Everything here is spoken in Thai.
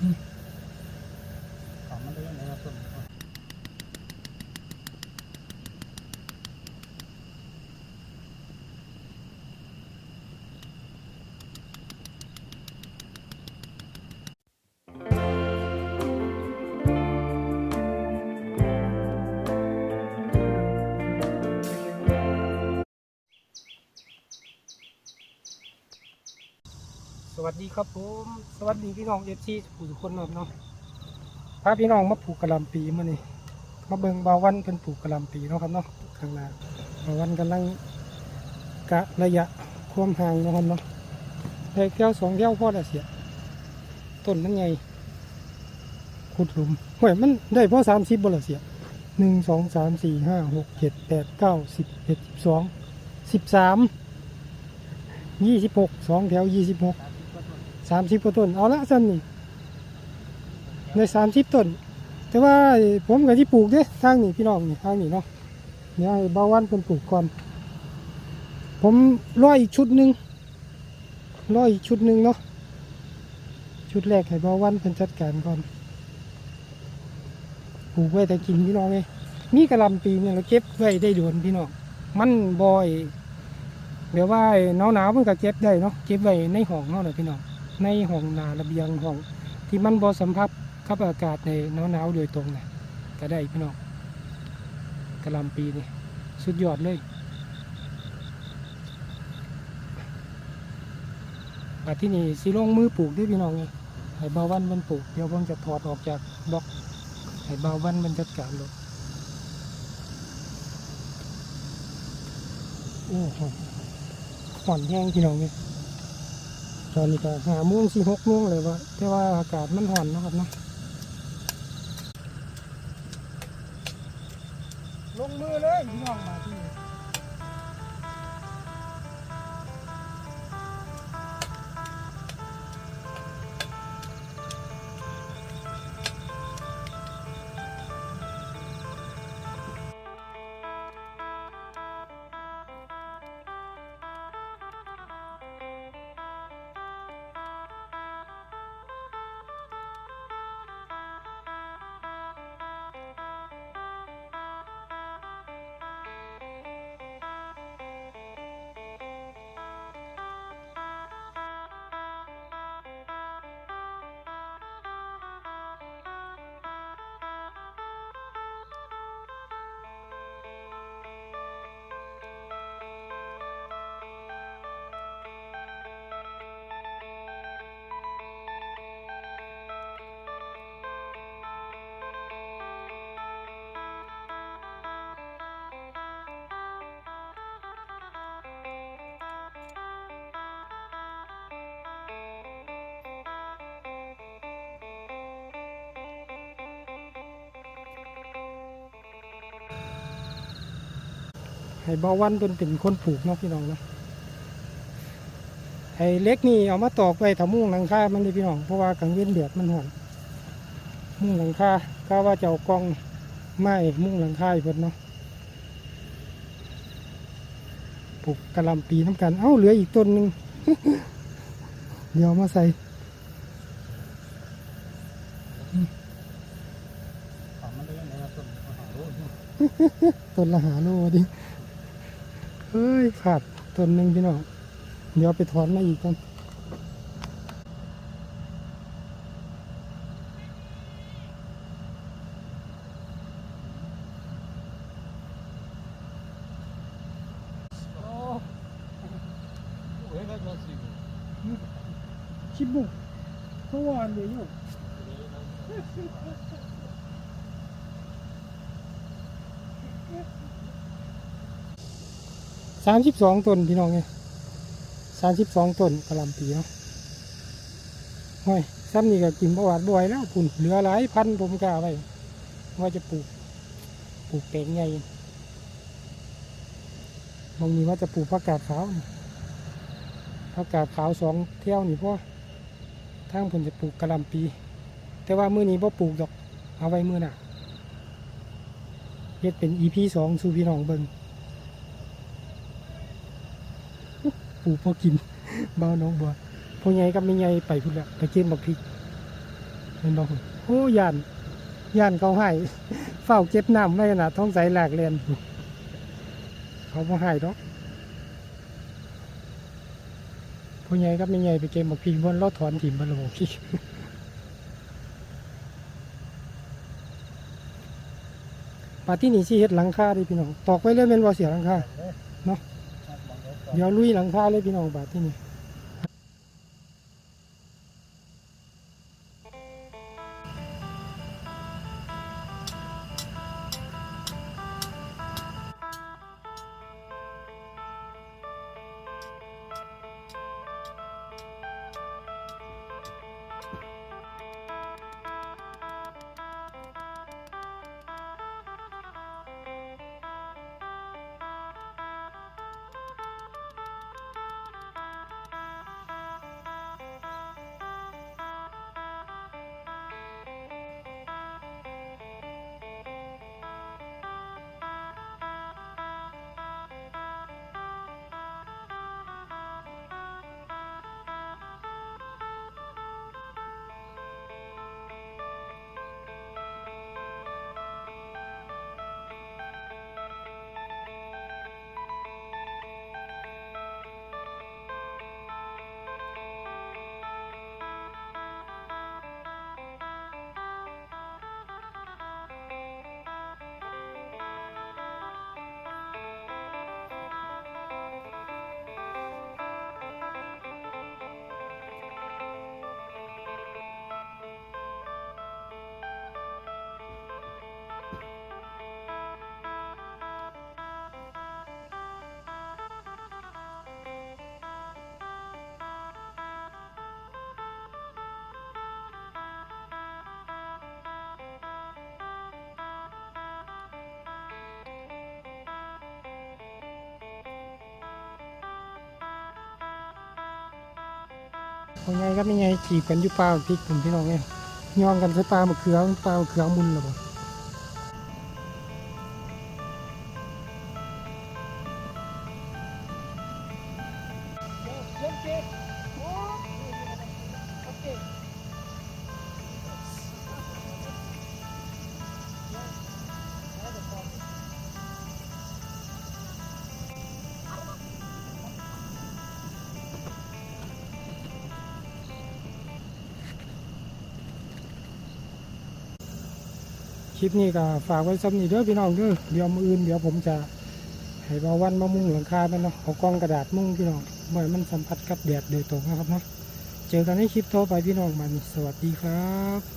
ข วัสดีครับผมสวัสดีพี่น้องเอฟซีทุกคนครับเนาะพาพี่น้องมาปลูกกระลำปีมานี่มาเบิงบาวันเป็นปลูกกระลำปีเนาะครับเนาะข้างหน้าบาวันกำลังกะระยะความห่างเนาะครับเนาะได้แก้วสองแก้วพอละเสียต้นมันไงขุดหลุมห่วยมันได้พอสามสิบบ่ละเสียหนึ่งสองสามสี่ห้าหกเจ็ดแปดเก้าสิบเอ็ดสิบสองสิบสามยี่สิบหกสองแถวยี่สิบหก สามสิบกว่าต้น เอาละสั้นนี่ในสามสิบต้น แต่ว่าผมกับที่ปลูกเด้ทางนี้พี่น้องนี่ทางนี้เนาะเดี๋ยวให้เบาวันเป็นปลูกก่อน ผมรออีกชุดหนึ่งรออีกชุดหนึ่งเนาะชุดแรกให้เบาวันเป็นจัดการก่อนปลูกไว้แต่กินพี่น้องไงนี่กระลำปีเนี่ยเราเก็บไว้ได้โดนพี่น้องมันบ่อยเดี๋ยวว่าหนาวหนาวมันก็เก็บได้เนาะเก็บไว้ในห้องเนาะเลยพี่น้อง ในห้องนาระเบียงห้องที่มันบ่สัมผัสกับอากาศในหนาวๆโดยตรงนะก็ได้พี่น้องกระลำปีนี่สุดยอดเลยบัดที่นี่สิลงมือปลูกด้วยพี่น้องไงให้บาวันมันปลูกเดี๋ยวผมจะถอดออกจากบล็อกให้บาวันมันจัดการลยโอ้โหห่อนแห้งพี่น้องไง ตอนนี้ก็หาโม่วงสี่หกโม่วงเลยว่าแต่ว่าอากาศมันห่อนนะครับเนาะลงมือเลยน้องมา ให้เบาวันเป็นเป็นคนปลูกเนาะพี่น้องเนาะไอ้เล็กนี่เอามาตอกไปทำมุ้งหลังคา มันเลยพี่น้องเพราะว่ากลางเว้นเดือดมันห่อนมุ้งหลังคาก็ว่าจะเอากล้องไม้มุ้งหลังคาอีกเพิ่นเนาะปลูกกะหล่ำปีน้ำกัน เอ้าเหลืออีกต้นหนึ่งเดี๋ยวเอามาใส่ของมันได้ยังไงครับต้นอาหารโอ้ยต้นละหาโลดิ เฮ้ยขาดต้นหนึ่งพี่น้อง เดี๋ยวไปถอนมาอีกกันโอ้ชิบุกเพราว่าเลืออยู่ สามสิบสองต้นพี่น้องไงสามสิบสองต้นกระลำปีเนาะห้อยซ้ำนี่ก็กินประวัติบ่อยแล้วปุ่นเหลือหลายพันผมกล้าไว้ว่าจะปลูกปลูกแปลงใหญ่บางนี้ว่าจะปลูกผักกาดขาวผักกาดขาวสองเที่ยวนี่พ่อทางผมจะปลูกกระลำปี แต่ว่ามื้อนี้พ่อปลูกดอก เอาไว้มื้อหน้าเฮ็ดเป็น EP สองสู่พี่น้องเบิ่ง ปลูกพอกินบ้าน้องบัวพ่อใหญ่กับแม่ใหญ่ไปพุ่นละไปเก็บบักพริกเห็นบ่โอ้ยานยานเขาให้เฝ้าเก็บน้ำไว้ขนาดท้องใสหลากเรียนเขาบ่ให้ดอกผู้ใหญ่กับแม่ใหญ่ไปเก็บบักพริกบนรถถอนถิ่มบ่ละบ่พี่ปาที่นี่สิเฮ็ดหลังคาดิพี่น้องตอกไว้เลยแม่นบ่เสียหลังคาเนาะ เดี๋ยวลุยหลังคาเลยพี่น้องบาทที่นี่ พ่อใหญ่ก็ไม่ใหญ่จีบกันอยู่ป่าพริกผมพี่น้องเนี่ยย้องกันใส่ปลามะเขือปลามะเขือมุนหรอ คลิปนี้ก็ฝากไว้ซ้ำนี่เด้อพี่น้องเด้อเดี๋ยวมืออื่นเดี๋ยวผมจะให้บาวันมามุงหลังคาไปเนาะเอากล้องกระดาษมุงพี่น้องเมื่อมันสัมผัสกับแดดโดยตรงนะครับเนาะเจอกันในคลิปต่อไปพี่น้องมันสวัสดีครับ